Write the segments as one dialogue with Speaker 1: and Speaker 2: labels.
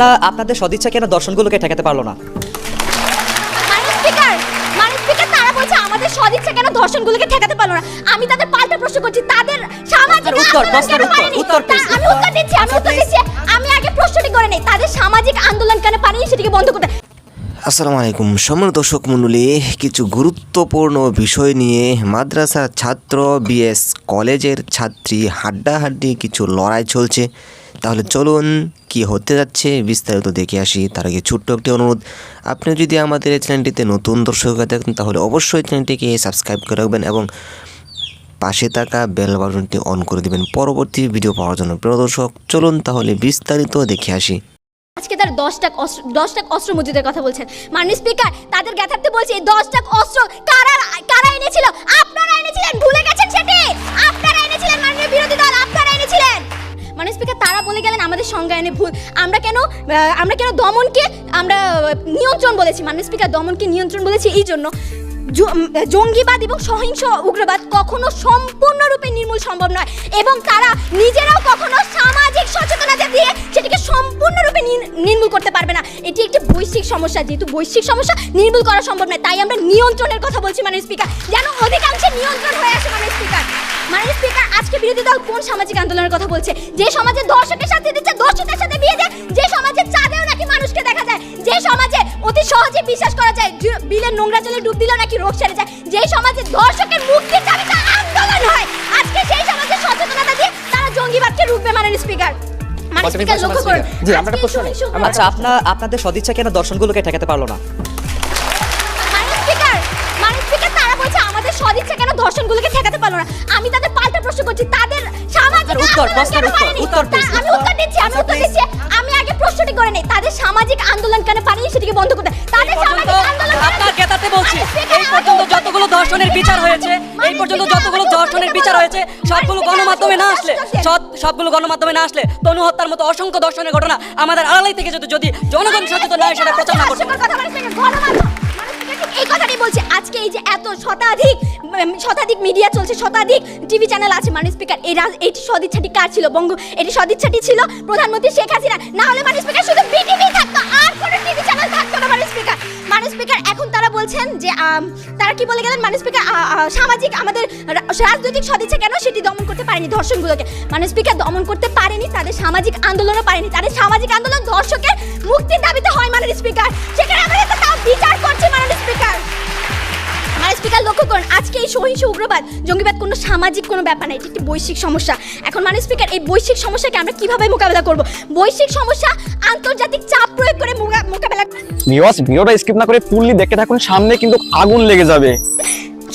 Speaker 1: না আপনাদের সদিচ্ছা কেন দর্শনগুলোকে ঠেকাতে পারল না?
Speaker 2: মাননীয় স্পিকার মাননীয় স্পিকার তারা বলছে আমাদের সদিচ্ছা কেন ধর্ষণগুলোকে ঠেকাতে পারল না? আমি তাদের পাল্টা প্রশ্ন করছি তাদের সামাজিক
Speaker 1: উত্তর,
Speaker 2: আন্দোলন
Speaker 1: প্রশ্নের
Speaker 2: কেন
Speaker 1: উত্তর, উত্তর
Speaker 2: আমি উত্তর দিচ্ছি আমি উত্তর দিচ্ছি। আমি আগে প্রশ্নটি করে নেই। তাদের সামাজিক আন্দোলন কেন পারেনি সেটিকে বন্ধ করতে
Speaker 3: আসসালামু আলাইকুম। সম্মান দর্শক মণ্ডলী কিছু গুরুত্বপূর্ণ বিষয় নিয়ে মাদ্রাসার ছাত্র বিএস কলেজের ছাত্রী হাড্ডাহাড্ডি কিছু লড়াই চলছে। তাহলে চলুন কি হতে যাচ্ছে বিস্তারিত দেখে আসি। তার আগে ছোট্ট একটি অনুরোধ, আপনি যদি আমাদের এই চ্যানেলটিতে নতুন দর্শক হয়ে থাকেন, তাহলে অবশ্যই চ্যানেলটিকে সাবস্ক্রাইব করে রাখবেন এবং পাশে থাকা বেল বাটনটি অন করে দেবেন। পরবর্তী ভিডিও পাওয়ার জন্য প্রিয় দর্শক, চলুন তাহলে বিস্তারিত দেখে আসি।
Speaker 2: আজকে তার দশটা অস্ত্র দশটা অস্ত্র মজুদের কথা বলছেন। মাননীয় স্পিকার, তাদের জ্ঞাতার্থে বলছে, এই দশটা অস্ত্র কারা কারা এনেছিল? আপনারা এনেছিলেন, ভুলে গেছেন সেটি? আপনারা এনেছিলেন, মাননীয় বিরোধী দল, আপনারা এনেছিলেন। মাননীয় স্পিকার তারা বলে গেলেন আমাদের সংজ্ঞায়নে ভুল। আমরা কেন আমরা কেন দমনকে, আমরা নিয়ন্ত্রণ বলেছি। মানে স্পিকার দমনকে নিয়ন্ত্রণ বলেছি এই জন্য। জঙ্গিবাদ এবং সহিংস উগ্রবাদ কখনো সম্পূর্ণরূপে নির্মূল সম্ভব নয়। এবং তারা নিজেরাও কখনো সামাজিক সচেতনতা দিয়ে সেটিকে সম্পূর্ণরূপে নির্মূল করতে পারবে না। এটি একটি বৈশ্বিক সমস্যা। যেহেতু বৈশ্বিক সমস্যা, নির্মূল করা সম্ভব নয়। তাই আমরা নিয়ন্ত্রণের কথা বলছি মানে স্পিকার। যেন অধিকাংশে নিয়ন্ত্রণ হয়ে আসে মানে স্পিকার। মানে স্পিকার, আজকে বিরোধী দল কোন সামাজিক আন্দোলনের কথা বলছে? যে সমাজে ধর্ষকের সাথে দিচ্ছে দর্শকের সাথে বিয়ে দেয়। যে সমাজে চাঁদেও বিশ্বাস করা যায় বিলের নোংরা জলে ডুব দিলেও নাকি রোগ সেরে যায়। যে সমাজে ধর্ষকের মুক্তির দাবিতে আন্দোলন হয় আজকে সেই সমাজে সচেতনতা দিয়ে তারা জঙ্গিবাদকে রুখবে মানে স্পিকার। মানে
Speaker 1: আচ্ছা আপনার আপনাদের সদিচ্ছা কেন দর্শনগুলোকে ঠেকাতে পারল না?
Speaker 2: মাননীয় স্পিকার মাননীয় স্পিকার তারা বলছে আমাদের সদিচ্ছা কেন ধর্ষণগুলোকে ঠেকাতে পারল না? আমি তাদের পাল্টা প্রশ্ন করছি তাদের সামাজিক
Speaker 1: উত্তর,
Speaker 2: আন্দোলন
Speaker 1: প্রশ্নের
Speaker 2: কেন
Speaker 1: উত্তর, উত্তর
Speaker 2: আমি উত্তর। দিচ্ছি আমি উত্তর দিচ্ছি। আমি আগে প্রশ্নটি করে নেই তাদের সামাজিক আন্দোলন কেন পারেনি সেটিকে বন্ধ করতে।
Speaker 4: আপনার জ্ঞাতাতে বলছি। এই পর্যন্ত যতগুলো
Speaker 2: উত্তর
Speaker 4: ধর্ষণের বিচার হয়েছে এই পর্যন্ত যতগুলো ধর্ষণের বিচার হয়েছে সবগুলো গণমাধ্যমে না আসলে সব- সবগুলো গণমাধ্যমে না আসলে তনু হত্যার মতো অসংখ্য ধর্ষণের ঘটনা আমাদের আড়ালাই থেকে যদি যদি জনগণ সচেতন না সেটা প্রচার না করতে
Speaker 2: এই কথাটাই বলছে আজকে এই যে এত শতাধিক শতাধিক মিডিয়া চলছে শতাধিক টিভি চ্যানেল আছে মানে স্পিকার এই এই সদিচ্ছাটি কার ছিল বঙ্গ? এটি সদিচ্ছাটি ছিল প্রধানমন্ত্রী শেখ হাসিনা না হলে মানে স্পিকার শুধু বিটিভি তারা কি বলে গেলেন? মানে স্পিকার সামাজিক আমাদের রাজনৈতিক সদিচ্ছা কেন সেটি দমন করতে পারেনি ধর্ষণগুলোকে? মানে স্পিকার দমন করতে পারেনি, তাদের সামাজিক আন্দোলনও পারেনি। তাদের সামাজিক আন্দোলন ধর্ষকের মুক্তির দাবিতে হয় মানুষ স্পিকার সেখানে আমরা তো তাও বিচার করছি মানে স্পিকার স্পিকার লক্ষ্য করুন, আজকে এই সহিংস উগ্রবাদ, জঙ্গিবাদ কোনো সামাজিক কোনো ব্যাপার না, এটি একটি বৈশ্বিক সমস্যা। এখন মানে স্পিকার এই বৈশ্বিক সমস্যাকে আমরা কীভাবে মোকাবেলা করব? বৈশ্বিক সমস্যা আন্তর্জাতিক চাপ
Speaker 5: ভিউয়ার্স, ভিডিওটা স্কিপ না করে ফুললি দেখতে থাকুন, সামনে কিন্তু আগুন লেগে যাবে।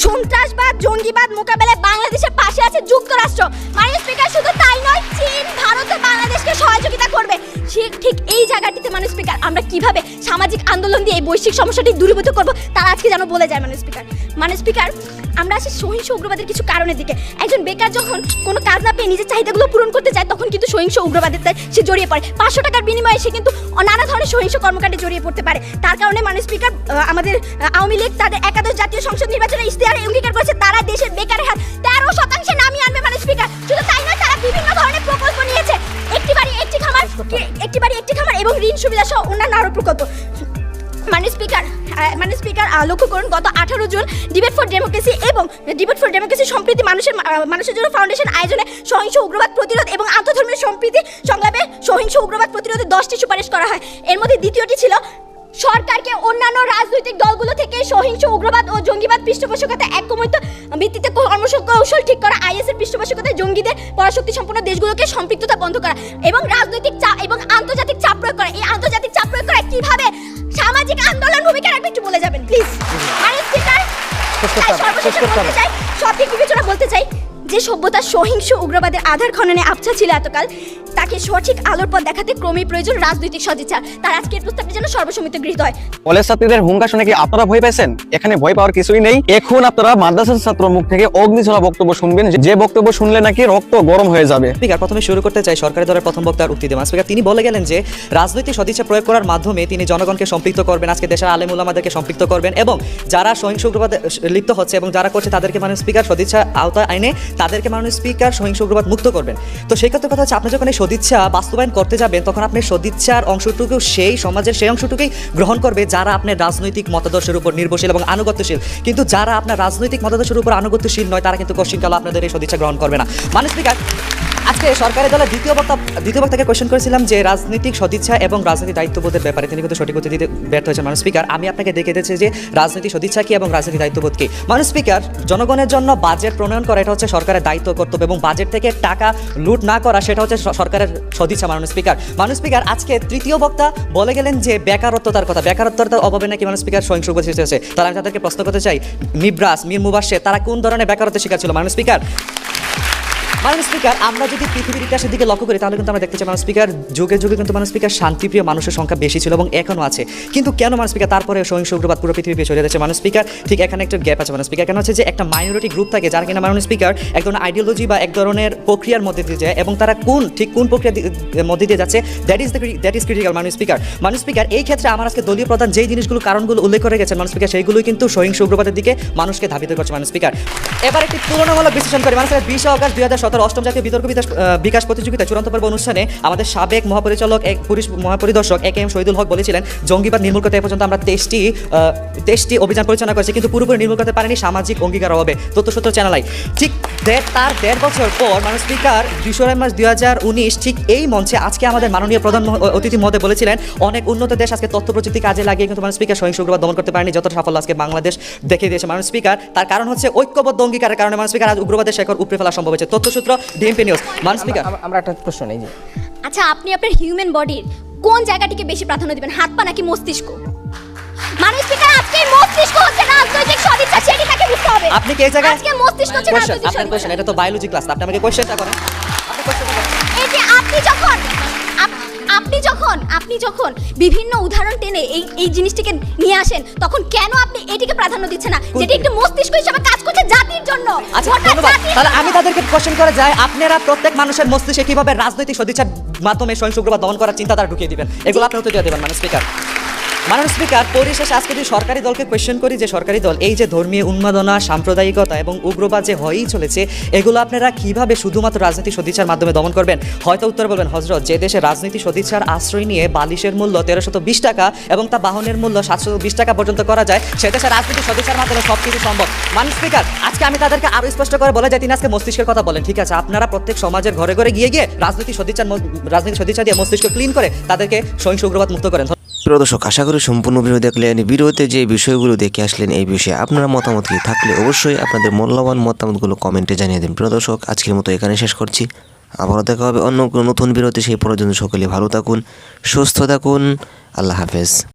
Speaker 2: সন্ত্রাসবাদ, জঙ্গিবাদ মোকাবেলায় বাংলাদেশের পাশে আছে যুক্তরাষ্ট্র। মানে স্পিকার শুধু তাই নয়, চীন, ভারত বাংলাদেশকে সহযোগিতা করবে। সে- ঠিক এই জায়গাটিতে মানে স্পিকার, আমরা কীভাবে সামাজিক আন্দোলন দিয়ে এই বৈশ্বিক সমস্যাটি দূরীভূত করব, তারা আজকে যেন বলে যায় মানে স্পিকার। মানে স্পিকার, আমরা আসি সহিংস উগ্রবাদের কিছু কারণের দিকে। একজন বেকার যখন কোনো কাজ না পেয়ে নিজের চাহিদাগুলো পূরণ করতে চায় তখন কিন্তু সহিংস উগ্রবাদের সে জড়িয়ে পড়ে। পাঁচশো টাকার বিনিময়ে সে কিন্তু নানা ধরনের সহিংস কর্মকাণ্ডে জড়িয়ে পড়তে পারে। তার কারণে মানে স্পিকার আমাদের, আওয়ামী লীগ, তাদের একাদশ জাতীয় সংসদ নির্বাচনে ইশতেহারে অঙ্গীকার করেছে, তারা দেশের বেকারের হার তেরো শতাংশে নামিয়ে আনবে মানে স্পিকার শুধু তাই নয়, তারা বিভিন্ন ধরনের প্রকল্প নিয়েছে। একটি বাড়ি, একটি খামার, একটি বাড়ি, একটি খামার এবং ঋণ সুবিধা সহ অন্যান্য আরও প্রকল্প। মানে স্পিকার মানে স্পিকার লক্ষ্য করুন, গত আঠারো জুন ডিবেট ফর ডেমোক্রেসি এবং ডিবেট ফর ডেমোক্রেসি সম্প্রীতি মানুষের মানুষের জন্য ফাউন্ডেশন আয়োজনে সহিংস উগ্রবাদ প্রতিরোধ এবং আন্তধর্মীয় সম্প্রীতি সংলাপে সহিংস উগ্রবাদ প্রতিরোধে দশটি সুপারিশ করা হয়। এর মধ্যে দ্বিতীয়টি ছিল সরকারকে অন্যান্য রাজনৈতিক দলগুলো থেকে সহিংস উগ্রবাদ ও জঙ্গিবাদ পৃষ্ঠপোষকতা একমত ভিত্তিতে কর্মসূ- কৌশল ঠিক করা আইএস এর পৃষ্ঠপোষকতায় জঙ্গিদের পরাশক্তি সম্পন্ন দেশগুলোকে সম্পৃক্ততা বন্ধ করা এবং রাজনৈতিক চাপ এবং আন্তর্জাতিক চাপ প্রয়োগ করা। এই আন্তর্জাতিক চাপ প্রয়োগ করা কীভাবে? সামাজিক আন্দোলন ভূমিকা রাখবে একটু বলে যাবেন প্লিজ মানে স্পিকার দিক বিবেচনা বলতে চাই যে সভ্যতা সহিংস উগ্রবাদের আধার খননে আবছা ছিল এতকাল। তাকে সঠিক আলোর পথ দেখাতে ক্রমেই প্রয়োজন রাজনৈতিক সদিচ্ছা। তার আজকের প্রস্তাবটি যেন সর্বসম্মত গৃহীত হয়।
Speaker 5: কলেজ ছাত্রীদের হুঙ্কার শুনে কি আপনারা ভয় পাইছেন? এখানে ভয় পাওয়ার কিছুই নেই। এখন আপনারা মাদ্রাসার ছাত্র মুখ থেকে অগ্নিছড়া বক্তব্য শুনবেন। যে বক্তব্য শুনলে নাকি রক্ত গরম হয়ে যাবে।
Speaker 1: স্পিকার প্রথমে শুরু করতে চাই সরকারি দলের প্রথম বক্তার উক্তি দেওয়া। স্পিকার তিনি বলে গেলেন যে রাজনৈতিক সদিচ্ছা প্রয়োগ করার মাধ্যমে তিনি জনগণকে সম্পৃক্ত করবেন আজকে দেশের আলেম উলামাদেরকে সম্পৃক্ত করবেন এবং যারা সহিংস উগ্রবাদে লিপ্ত হচ্ছে এবং যারা করছে তাদেরকে মানে স্পিকার সদিচ্ছা আওতায় আইনে তাদেরকে মানে স্পিকার সহিংস উগ্রবাদ মুক্ত করবেন। তো সেই ক্ষেত্রে কথা হচ্ছে আপনি যখন এই সদিচ্ছা বাস্তবায়ন করতে যাবেন, তখন আপনি সদিচ্ছার অংশটুকু সেই সমাজের সেই অংশটুকুই গ্রহণ করবে যারা আপনার রাজনৈতিক মতাদর্শের উপর নির্ভরশীল এবং আনুগত্যশীল। কিন্তু যারা আপনার রাজনৈতিক মতাদর্শের উপর আনুগত্যশীল নয়, তারা কিন্তু কশিনকাল আপনাদের এই সদিচ্ছা গ্রহণ করবে না। মানুষ আজকে সরকারি দলের দ্বিতীয় বক্তা দ্বিতীয় বক্তাকে কোয়েশ্চেন করেছিলাম যে রাজনৈতিক সদিচ্ছা এবং রাজনৈতিক দায়িত্ববোধের ব্যাপারে। তিনি কিন্তু সঠিক উত্তর দিতে ব্যর্থ হয়েছেন। মানুষ স্পিকার আমি আপনাকে দেখে দিয়েছি যে রাজনৈতিক সদিচ্ছা কি এবং রাজনৈতিক দায়িত্ববোধ কি। মানুষ স্পিকার জনগণের জন্য বাজেট প্রণয়ন করা, এটা হচ্ছে সরকারের দায়িত্ব কর্তব্য এবং বাজেট থেকে টাকা লুট না করা, সেটা হচ্ছে সরকারের সদিচ্ছা মানুষ স্পিকার মানুষ স্পিকার আজকে তৃতীয় বক্তা বলে গেলেন যে বেকারত্বতার কথা। বেকারত্বতার অভাবে নাকি মানুষ স্পিকার সহিংস উপস্থিত হয়েছে। তারা আমি তাদেরকে প্রশ্ন করতে চাই, নিব্রাস, মীর মুবাসে তারা কোন ধরনের বেকারত্বের শিকার ছিল? মানুষ স্পিকার মানব স্পিকার, আমরা যদি পৃথিবীর ইতিহাসের দিকে লক্ষ্য করি, তাহলে কিন্তু আমরা দেখতে চাই মানব স্পিকার, যুগে যুগে কিন্তু মানব স্পিকার শান্তিপ্রিয় মানুষের সংখ্যা বেশি ছিল এবং এখনও আছে। কিন্তু কেন মানব স্পিকার, তারপরে সহিংস উগ্রবাদ পুরো পৃথিবী পেয়ে চলে যাচ্ছে মানব স্পিকার? ঠিক এখানে একটা গ্যাপ আছে মানব স্পিকার। কেন হচ্ছে যে, একটা মাইনরিটি গ্রুপ থাকে যারা কিনা মানব স্পিকার এক ধরনের আইডিওলজি বা এক ধরনের প্রক্রিয়ার মধ্যে দিয়ে যায় এবং তারা কোন, ঠিক কোন প্রক্রিয়ার মধ্যে দিয়ে যাচ্ছে that is the that is critical মানুষ স্পিকার। মানুষ স্পিকার, এই ক্ষেত্রে আমার আজকে দলীয় প্রধান যেই জিনিসগুলো, কারণগুলো উল্লেখ করে গেছেন মানুষ স্পিকার, সেইগুলোই কিন্তু সহিংস উগ্রবাদের দিকে মানুষকে ধাবিত করছে মানুষ স্পিকার। এবার একটি তুলনামূলক বিশ্লেষণ করি। মানুষের বিশ অগাস্ট দুই সতেরো অষ্টম জাতীয় বিতর্ক বিকাশ প্রতিযোগিতা চূড়ান্ত পর্ব অনুষ্ঠানে আমাদের সাবেক মহাপরিচালক এক police মহাপরিদর্শক A K M Shahidul Haque বলেছিলেন, জঙ্গিবাদ নির্মূল করতে পর্যন্ত আমরা তেইশটি তেইশটি অভিযান পরিচালনা করেছি, কিন্তু পুরোপুরি নির্মূল করতে পারেনি সামাজিক অঙ্গীকার অভাবে। তথ্যসূত্র চ্যানেলাই ঠিক দেড়, তার দেড় বছর পর মানুষ স্পিকার দুশোরাই মাস দুই হাজার উনিশ ঠিক এই মঞ্চে আজকে আমাদের মাননীয় প্রধান অতিথি মহোদয় বলেছিলেন, অনেক উন্নত দেশ আজকে তথ্য প্রযুক্তি কাজে লাগিয়ে কিন্তু মানুষ স্পিকার সহিংস উগ্রবাদ দমন করতে পারেনি যত সাফল্য আজকে বাংলাদেশ দেখিয়ে দিয়েছে। মানুষ স্পিকার, তার কারণ হচ্ছে ঐক্যবদ্ধ অঙ্গীকারের কারণে মানুষ স্পিকার আজ উগ্রবাদের শেখর উপরে ফেলা সম্ভব হয়েছে। তথ্যসূত্র ডিএমপি নিউজ। মানুষ
Speaker 6: আমরা একটা প্রশ্ন নেই
Speaker 2: আচ্ছা আপনি আপনার হিউম্যান বডির কোন জায়গাটিকে বেশি প্রাধান্য দিবেন হাত পা নাকি মস্তিষ্ক? মানুষ স্পিকার আজকে মস্তিষ্ক হচ্ছে? রাজনৈতিক সদিচ্ছা সেটি তাকে বুঝতে হবে।
Speaker 1: আপনি কে জায়গা জায়গায়?
Speaker 2: আজকে মস্তিষ্ক হচ্ছে রাজনৈতিক
Speaker 1: আপনার কোশ্চেন
Speaker 2: সদিচ্ছা।
Speaker 1: এটা তো বায়োলজি ক্লাস আপনি আমাকে কোশ্চেনটা করেন।
Speaker 2: যখন আপনি যখন বিভিন্ন উদাহরণ টেনে এই এই জিনিসটিকে নিয়ে আসেন তখন কেন আপনি এটিকে প্রাধান্য দিচ্ছেন না? যেটি একটি মস্তিষ্ক হিসেবে কাজ করছে জাতির জন্য।
Speaker 1: আচ্ছা ধন্যবাদ। তাহলে আমি তাদেরকে কোশ্চেন করে যাই আপনারা প্রত্যেক মানুষের মস্তিষ্কে কীভাবে রাজনৈতিক সদিচ্ছার মাধ্যমে সহিংস উগ্রবাদ দমন করার চিন্তাধারা ঢুকিয়ে দিবেন? এগুলো আপনি উত্তর দিয়ে দেবেন মানে স্পিকার মাননীয় স্পিকার, পরিশেষে আজকে যদি সরকারি দলকে কোয়েশ্চেন করি। যে সরকারি দল, এই যে ধর্মীয় উন্মাদনা, সাম্প্রদায়িকতা এবং উগ্রবাদ যে হয়েই চলেছে, এগুলো আপনারা কীভাবে শুধুমাত্র রাজনীতি সদিচ্ছার মাধ্যমে দমন করবেন? হয়তো উত্তর বলবেন হজরত যে দেশে রাজনীতি সদিচ্ছার আশ্রয় নিয়ে বালিশের মূল্য তেরোশত বিশ টাকা এবং তা বাহনের মূল্য সাতশো বিশ টাকা পর্যন্ত করা যায়, সে দেশে রাজনীতি সদিচ্ছার মাধ্যমে সব কিছু সম্ভব। মানুষ স্পিকার, আজকে আমি তাদেরকে আরও স্পষ্ট করে বলে যাই, তিনি আজকে মস্তিষ্কের কথা বলেন। ঠিক আছে, আপনারা প্রত্যেক সমাজের ঘরে ঘরে গিয়ে গিয়ে রাজনীতি সদিচ্ছার রাজনীতি সদিচ্ছা দিয়ে মস্তিষ্ক ক্লিন করে তাদেরকে সহিংস উগ্রবাদ মুক্ত করেন।
Speaker 3: প্রিয় দর্শক, আশা করি সম্পূর্ণ ভিডিও দেখলেন। ভিডিওতে যে বিষয়গুলো দেখে আসলেন, এই বিষয়ে আপনার মতামত কি থাকলে অবশ্যই আপনাদের মূল্যবান মতামতগুলো কমেন্টে জানিয়ে দিন। প্রিয় দর্শক, আজকের মতো এখানে শেষ করছি। আবারও দেখা হবে অন্য কোনো নতুন ভিডিওতে, সেই পর্যন্ত সকলে ভালো থাকুন, সুস্থ থাকুন। আল্লাহ হাফেজ।